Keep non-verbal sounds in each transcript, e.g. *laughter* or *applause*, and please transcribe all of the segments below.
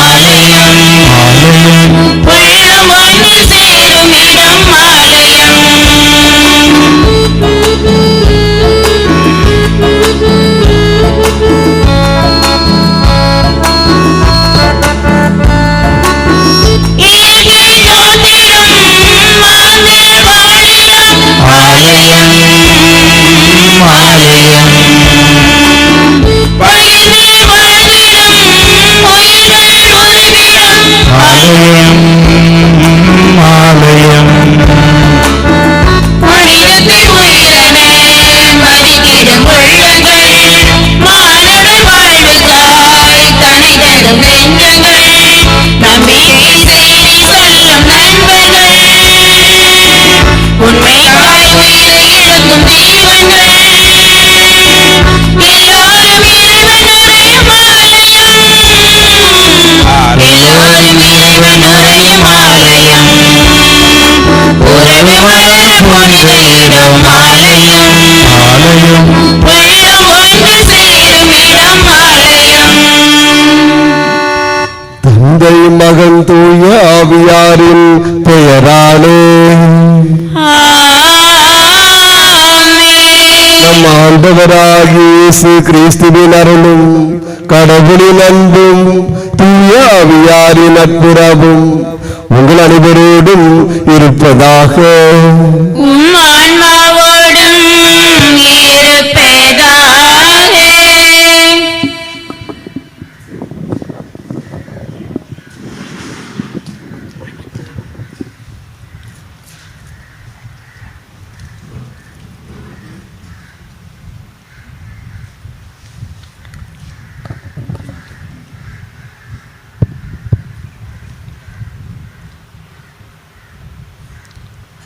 Hola. ஆலயம். தந்தை மகன் தூய ஆவியாரின் பெயராலே. நம் ஆண்டவராகிய இயேசு கிறிஸ்துவின் அருளும் கடவுளின் அன்பும் தூய ஆவியாரின் நட்புறவும் உங்கள் அனைவரோடும் இருப்பதாக.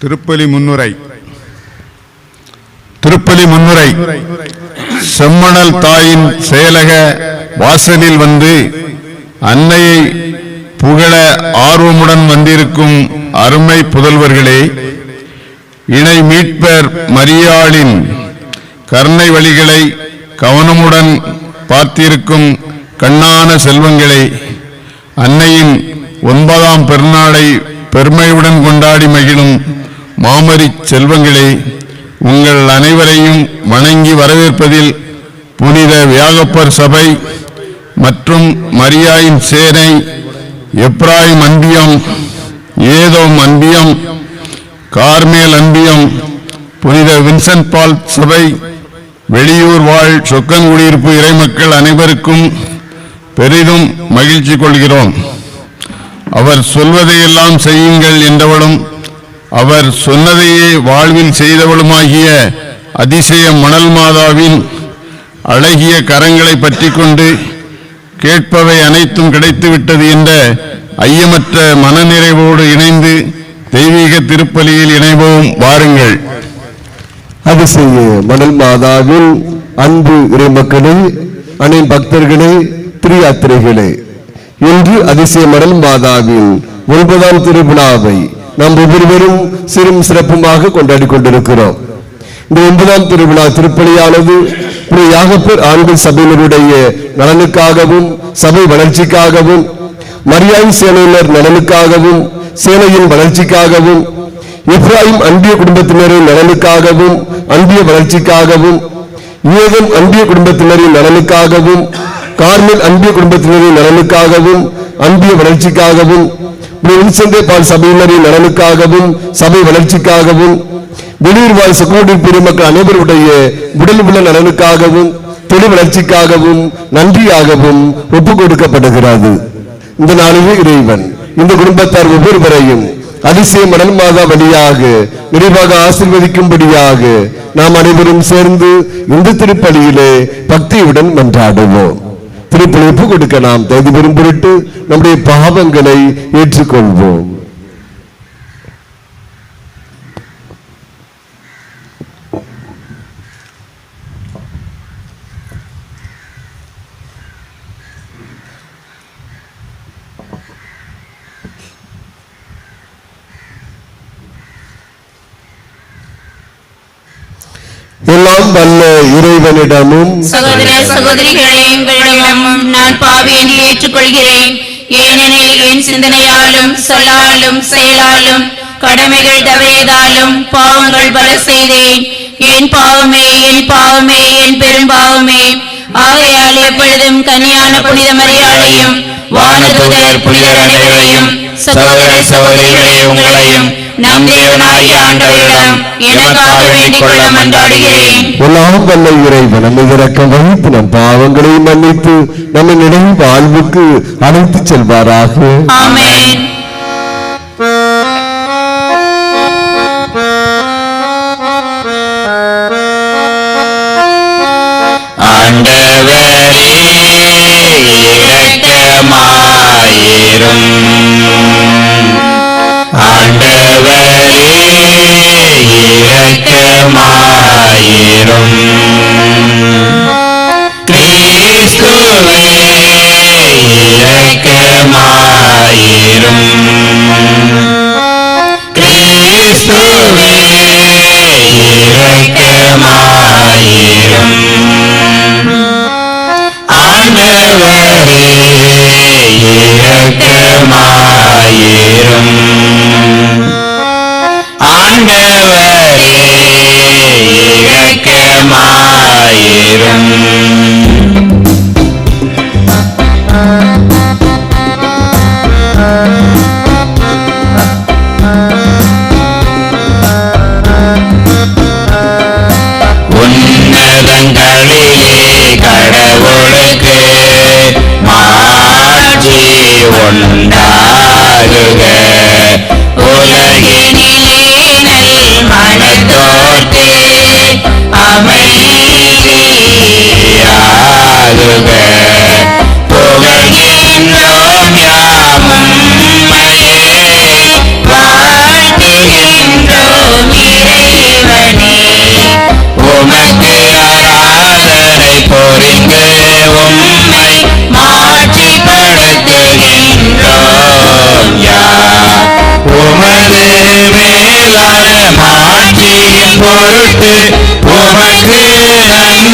திருப்பலி முன்னுரை. திருப்பலி முன்னுரை. செம்மணல் தாயின் செயலக வாசலில் வந்து அன்னையை புகழ ஆர்வமுடன் வந்திருக்கும் அருமை புதல்வர்களே இணை மீட்பர் மரியாளின் கருணை வழிகளை கவனமுடன் பார்த்திருக்கும் கண்ணான செல்வங்களே அன்னையின் ஒன்பதாம் பெருநாளை பெருமையுடன் கொண்டாடி மகிழும் மாமரி செல்வங்களே உங்கள் அனைவரையும் வணங்கி வரவேற்பதில் புனித வியாகப்பர் சபை மற்றும் மரியாயின் சேனை எப்ராயிம் அன்பியம் ஏதோம் அன்பியம் கார்மேல் அன்பியம் புனித வின்சென்ட் பால் சபை வெளியூர் வாழ் சொக்கன் குடியிருப்பு இறைமக்கள் அனைவருக்கும் பெரிதும் மகிழ்ச்சி கொள்கிறோம். அவர் சொல்வதையெல்லாம் செய்யுங்கள் என்றவளும் அவர் சொன்னதையே வாழ்வில் செய்தவளுமாகிய அதிசய மணல் மாதாவின் அழகிய கரங்களை பற்றி கொண்டு கேட்பவை அனைத்தும் கிடைத்துவிட்டது என்ற ஐயமற்ற மனநிறைவோடு இணைந்து தெய்வீக திருப்பலியில் இணைவோம். வாருங்கள். அதிசய மணல் மாதாவின் அன்பு இறைமக்களே அணை பக்தர்களே திரியாத்திரைகளே இன்று அதிசய மணல் மாதாவின் ஒன்பதாம் திருவிழாவை நாம் ஒவ்வொருவரும் சிறும் சிறப்புமாக கொண்டாடி கொண்டிருக்கிறோம். இந்த ஒன்பதாம் திருவிழா திருப்பலியானது யாகப்பர் ஆண்கள் சபையினருடைய நலனுக்காகவும் சபை வளர்ச்சிக்காகவும் மரியாதை சேனையினர் நலனுக்காகவும் சேனையின் வளர்ச்சிக்காகவும் இப்ராஹிம் அன்பிய குடும்பத்தினரின் நலனுக்காகவும் அன்பிய வளர்ச்சிக்காகவும் ஏதம் அன்பிய குடும்பத்தினரின் நலனுக்காகவும் கார்மல் அன்பிய குடும்பத்தினரின் நலனுக்காகவும் அன்பிய வளர்ச்சிக்காகவும் வின்சென்டே பால் சபையினரின் நலனுக்காகவும் சபை வளர்ச்சிக்காகவும் வெளியூர் வாழ் சகோதரி பெருமக்கள் அனைவருடைய உடல் உள்ள நலனுக்காகவும் தொழில் வளர்ச்சிக்காகவும் நன்றியாகவும் ஒப்பு கொடுக்கப்படுகிறது இந்த நாளிலே இறைவன் இந்த குடும்பத்தார் ஒவ்வொருவரையும் அதிசய மணல் மாதா வழியாக நிறைவாக ஆசீர்வதிக்கும்படியாக நாம் அனைவரும் சேர்ந்து இந்த திருப்பலியிலே பக்தியுடன் மன்றாடுவோம். திருப்பணிப்பு கொடுக்க நாம் தகுதி பெறும் பொருட்டு நம்முடைய பாவங்களை ஏற்றுக்கொள்வோம். எல்லாம் வல்ல இறைவனிடமும் சகோதர சகோதரிகளே உங்களிடமும் நான் பாவி என்று ஏற்றுக்கொள்கிறேன். ஏனெனில் என் சிந்தனையாலும் சொல்லாலும் செயலாலும் கடமைகள் தவறியதாலும் பாவங்கள் பல செய்தேன். என் பாவமே என் பாவமே என் பெரும் பாவமே. ஆகையால் எப்பொழுதும் கனியான புனித மரியாதையும் வானதூதர் புனிதர் அனைவரையும் சகோதர சகோதரிகளே உங்களையும் நம் தேவனாகிய ஆண்டவரிடம் எனக்காக வேண்டிக் கொள்ள மன்றாடுகிறேன். எல்லாம் வல்ல இறைவன் நம்மை இறக்கம் நம் பாவங்களை மன்னித்து நம்மை நினைவு வாழ்வுக்கு அழைத்துச் செல்வாராக. ஆமென். Freedom அமைதியாகுக புகழ்கின்றோம் யாமும் வாழ்த்துகின்றோம் இறைவனே. உமக்கு ஆராதனை புரிந்து உம்மை மாற்றிப்படுத்துகின்றோம் யா. உமது மேலான மாற்றியின் பொருட்டு உமக்கு நன்றி.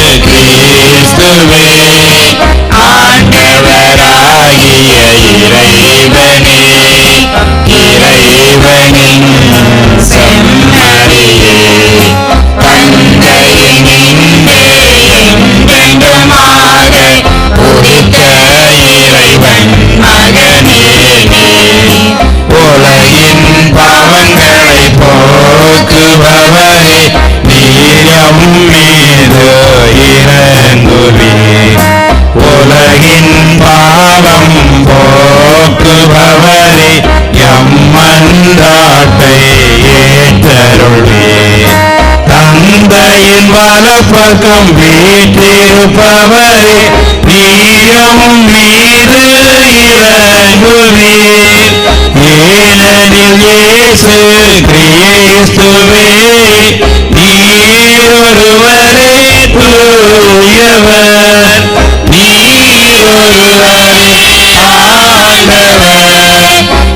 வாழ்வே ஆண்டவராகிய இறைவனே இறைவனின் செம்மறியே. தந்தையினின்றே என்றென்றுமாக உதித்த இறைவன் மகனே உலகின் பாவங்களை போக்குபவரே வலப்பக்கம் வீட்டிருப்பவரே நீரம் மீது இறங்குவீர் ஏனெனில் இயேசு கிறிஸ்துவே நீர் தூயவர் நீர் ஆண்டவர்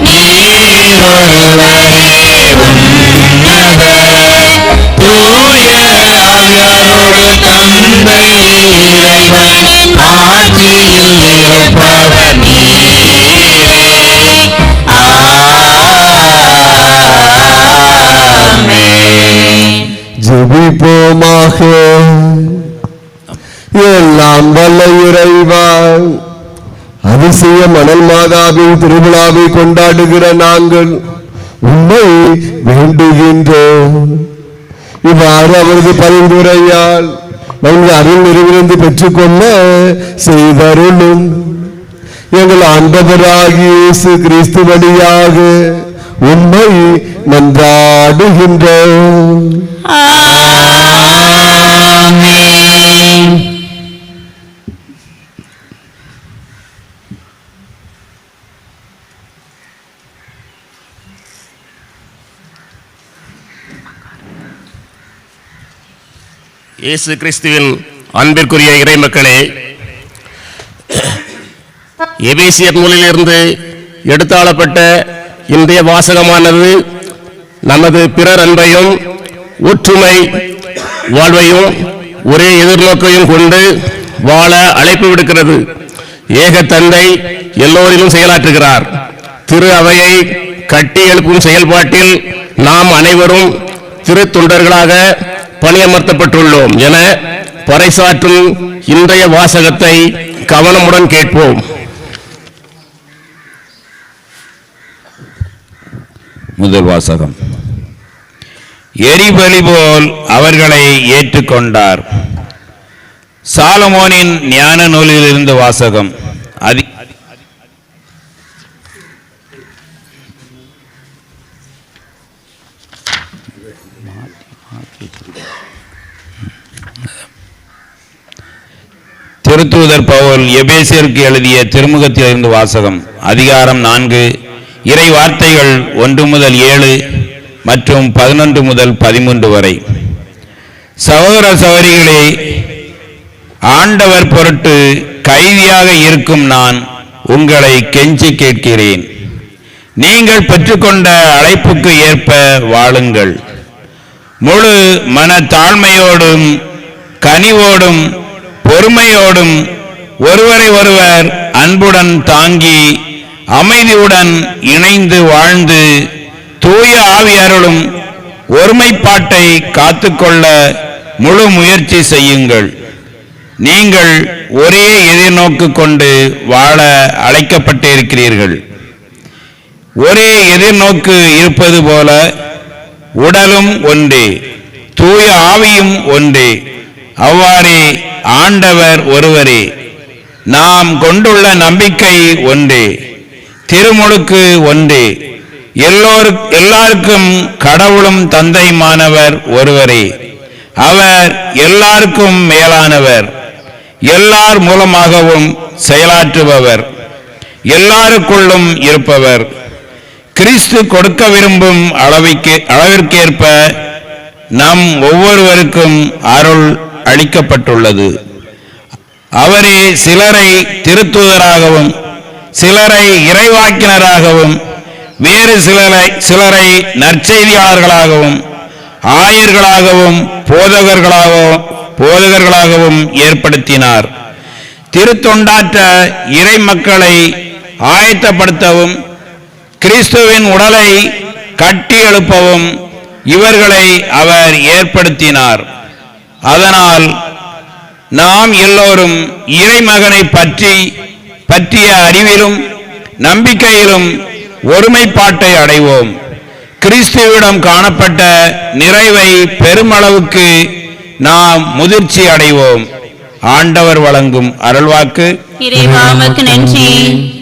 நீர் ஜெபிப்போமாக. எல்லா எல்லாம் வல்ல இறைவா. அதிசய மணல் மாதாவின் திருவிழாவை கொண்டாடுகிற நாங்கள் உண்மை வேண்டுகின்றோம். இவ்வாறு அவரது பரிந்துரையால் நாங்கள் அருள் நிறைவிலிருந்து பெற்றுக்கொள்ள செய்தருளும். எங்கள் ஆண்டவராகி இயேசு கிறிஸ்து வழியாக உண்மை நன்றாடுகின்றோம். ஆமென். இயேசு கிறிஸ்துவின் அன்பிற்குரிய இறைமக்களே எபேசியர் நூலிலிருந்து எடுத்தாளப்பட்ட இன்றைய வாசகமானது நமது பிறர் அன்பையும் ஒற்றுமை வாழ்வையும் ஒரே எதிர்நோக்கையும் கொண்டு வாழ அழைப்பு விடுக்கிறது. ஏக தந்தை எல்லோரிலும் செயலாற்றுகிறார். திரு அவையை கட்டி எழுப்பும் செயல்பாட்டில் நாம் அனைவரும் திரு தொண்டர்களாக பணியமர்த்தப்பட்டுள்ளோம் என பறைசாற்றும் இன்றைய வாசகத்தை கவனமுடன் கேட்போம். முதல் வாசகம். எரிபலி போல் அவர்களை ஏற்றுக்கொண்டார். சாலமோனின் ஞான நூலிலிருந்து வாசகம். திருத்துவதர் பவுல் எபேசியருக்கு எழுதிய திருமுகத்திலிருந்து வாசகம் அதிகாரம் நான்கு. இறை வார்த்தைகள் ஒன்று முதல் ஏழு மற்றும் பதினொன்று முதல் பதிமூன்று வரை. சகோதர சகோதரிகளே ஆண்டவர் பொருட்டு கைதியாக இருக்கும் நான் உங்களை கெஞ்சி கேட்கிறேன். நீங்கள் பெற்றுக்கொண்ட அழைப்புக்கு ஏற்ப வாழுங்கள். முழு மன தாழ்மையோடும் கனிவோடும் பொறுமையோடும் ஒருவரை ஒருவர் அன்புடன் தாங்கி அமைதியுடன் இணைந்து வாழ்ந்து தூய ஆவியருளும் ஒருமைப்பாட்டை காத்துக்கொள்ள முழு முயற்சி செய்யுங்கள். நீங்கள் ஒரே எதிர்நோக்கு கொண்டு வாழ அழைக்கப்பட்டிருக்கிறீர்கள். ஒரே எதிர்நோக்கு இருப்பது போல உடலும் ஒன்றே தூய ஆவியும் ஒன்றே. அவ்வாறே ஆண்டவர் ஒருவரே நாம் கொண்டுள்ள நம்பிக்கை ஒன்றே திருமுழுக்கு ஒன்றே. எல்லோரு எல்லாருக்கும் கடவுளும் தந்தையுமானவர் ஒருவரே. அவர் எல்லாருக்கும் மேலானவர். எல்லார் மூலமாகவும் செயலாற்றுபவர். எல்லாருக்குள்ளும் இருப்பவர். கிறிஸ்து கொடுக்க விரும்பும் அளவிற்கு அளவிற்கேற்ப நம் ஒவ்வொருவருக்கும் அருள் அளிக்கப்பட்டுள்ளது. அவரே சிலரை திருத்துவராகவும் சிலரை இறைவாக்கினராகவும் வேறு சிலரை சிலரை நற்செய்தியாளர்களாகவும் ஆயர்களாகவும் போதகர்களாகவும் போதகர்களாகவும் ஏற்படுத்தினார். திருத்தொண்டாற்ற இறை மக்களை ஆயத்தப்படுத்தவும் கிறிஸ்துவின் உடலை கட்டி எழுப்பவும் இவர்களை அவர் ஏற்படுத்தினார். அதனால் நாம் எல்லோரும் இறைமகனை பற்றி பற்றிய அறிவிலும் நம்பிக்கையிலும் ஒருமைப்பாட்டை அடைவோம். கிறிஸ்துவிடம் காணப்பட்ட நிறைவை பெருமளவுக்கு நாம் முதிர்ச்சி அடைவோம். ஆண்டவர் வழங்கும் அருள்வாக்கு. நன்றி.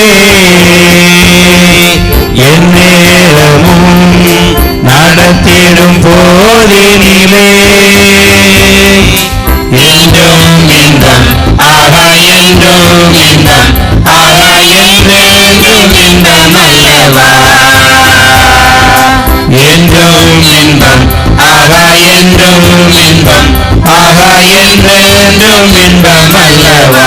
நீரே எந்நேரமும் நடத்திடும் போதினிலே. என்றும் என்றான் ஆகா என்றும் என்றான் ஆகா என்றென்றும் என்றான் அல்லவா? என்றும் என்பான் ஆகா என்றும் என்பான் ஆகா என்றென்றும் என்பான் அல்லவா?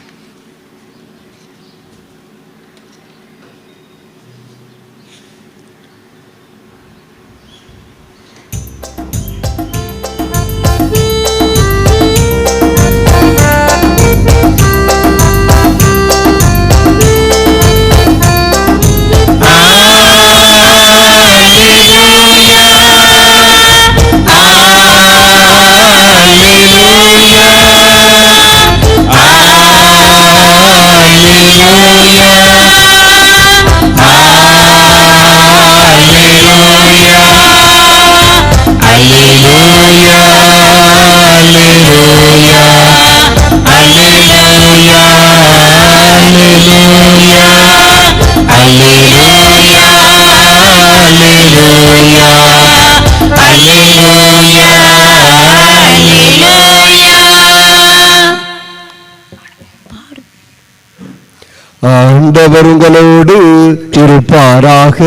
*coughs* ஆண்டவர் உங்களோடு இருப்பாராக.